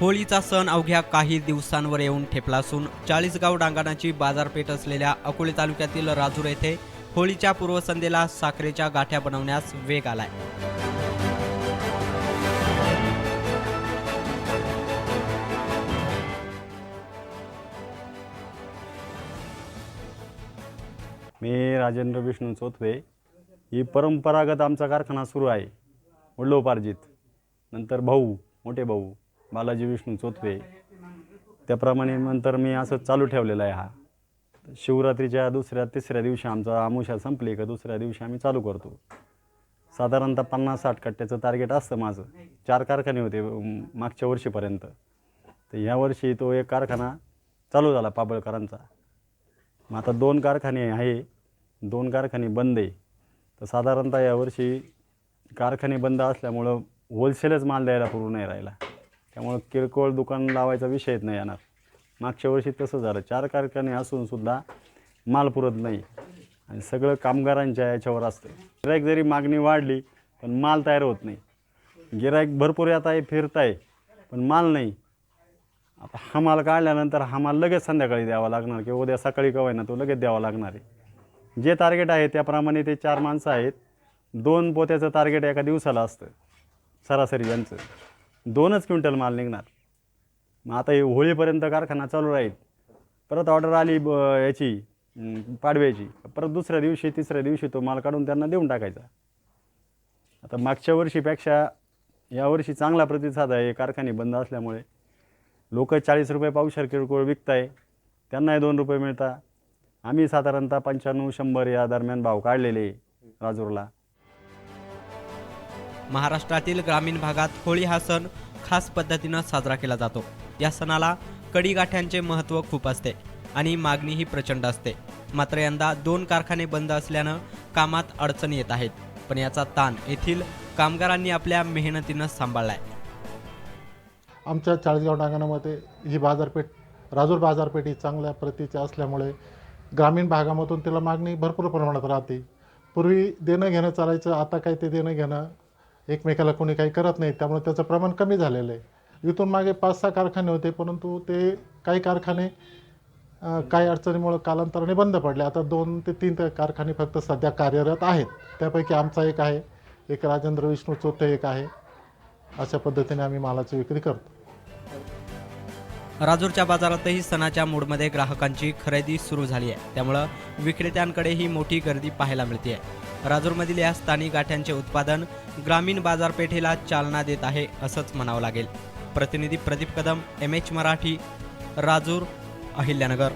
होळीचा सण अवघ्या काही दिवसांवर येऊन ठेपला असून चाळीसगाव डांगणाची बाजारपेठ असलेल्या अकोले तालुक्यातील राजूर येथे होळीच्या पूर्वसंध्येला साखरेच्या गाठ्या बनवण्यास वेग आलाय. मी राजेंद्र विष्णू चोथवे. ही परंपरागत आमचा कारखाना सुरू आहे. वडिलोपार्जित. नंतर भाऊ मोठे भाऊ. बालाजी विष्णू चोतवे त्याप्रमाणे नंतर मी असं चालू ठेवलेलं आहे हा. शिवरात्रीच्या दुसऱ्या तिसऱ्या दिवशी आमचा आमुषा संपली का दुसऱ्या दिवशी आम्ही चालू करतो. साधारणतः पन्नास साठ कट्ट्याचं टार्गेट असतं माझं. चार कारखाने होते मागच्या वर्षीपर्यंत. तर ह्या वर्षी तो एक कारखाना चालू झाला पाबळकरांचा. मग आता दोन कारखाने आहे दोन कारखाने बंद आहे. तर साधारणतः यावर्षी कारखाने बंद असल्यामुळं होलसेलच माल द्यायला पुरू नाही राहिला. त्यामुळं किरकोळ दुकान लावायचा विषयच नाही येणार. मागच्या वर्षी तसं झालं. चार कारखाने असूनसुद्धा माल पुरत नाही. आणि सगळं कामगारांच्या याच्यावर असतं. गिराईक जरी मागणी वाढली पण माल तयार होत नाही. गिराईक भरपूर येत आहे फिरत आहे पण माल नाही. आता हा माल काढल्यानंतर हा माल लगेच संध्याकाळी द्यावा लागणार किंवा उद्या सकाळी कवाय ना तो लगेच द्यावा लागणार आहे. जे टार्गेट आहे त्याप्रमाणे ते चार माणसं आहेत. दोन पोत्याचं टार्गेट एका दिवसाला असतं. सरासरी यांचं. दोनच क्विंटल माल निघणार. मग आता हे होळीपर्यंत कारखाना चालू राहील. परत ऑर्डर आली ब याची पाडव्याची. परत दुसऱ्या दिवशी तिसऱ्या दिवशी तो माल काढून त्यांना देऊन टाकायचा. आता मागच्या वर्षीपेक्षा यावर्षी चांगला प्रतिसाद आहे. कारखाने बंद असल्यामुळे लोक चाळीस रुपये पावशेर किरकोळ विकताय. त्यांनाही दोन रुपये मिळता. आम्ही साधारणतः पंच्याण्णव शंभर या दरम्यान भाव काढलेले आहे राजूरला. महाराष्ट्रातील ग्रामीण भागात होळी हा सण खास पद्धतीनं साजरा केला जातो. या सणाला कडीगाठ्यांचे महत्त्व खूप असते आणि मागणीही प्रचंड असते. मात्र यंदा दोन कारखाने बंद असल्यानं कामात अडचणी येत आहेत. पण याचा ताण येथील कामगारांनी आपल्या मेहनतीनं सांभाळलाय. आमच्या चाळीसगाव डांगणामध्ये ही बाजारपेठ राजूर बाजारपेठ ही चांगल्या प्रतीची असल्यामुळे ग्रामीण भागामधून तिला मागणी भरपूर प्रमाणात राहते. पूर्वी देणं घेणं चालायचं आता काय ते देणं घेणं एकमेकाला कोणी काही करत नाही त्यामुळे त्याचं प्रमाण कमी झालेलं आहे. इथून मागे पाच सहा कारखाने होते परंतु ते काही कारखाने काही अडचणीमुळे कालांतराने बंद पडले. आता दोन ते तीन कारखाने फक्त सध्या कार्यरत आहेत. त्यापैकी आमचा एक आहे एक राजेंद्र विष्णू चोथे एक आहे. अशा पद्धतीने आम्ही मालाची विक्री करतो. राजूरच्या बाजारातही सणाच्या मूडमध्ये ग्राहकांची खरेदी सुरू झाली आहे. त्यामुळं विक्रेत्यांकडेही मोठी गर्दी पाहायला मिळते आहे राजूरमधील या स्थानिक गाठ्यांचे उत्पादन ग्रामीण बाजारपेठेला चालना देत आहे असंच म्हणावं लागेल. प्रतिनिधी प्रदीप कदम एम एच मराठी राजूर अहिल्यानगर.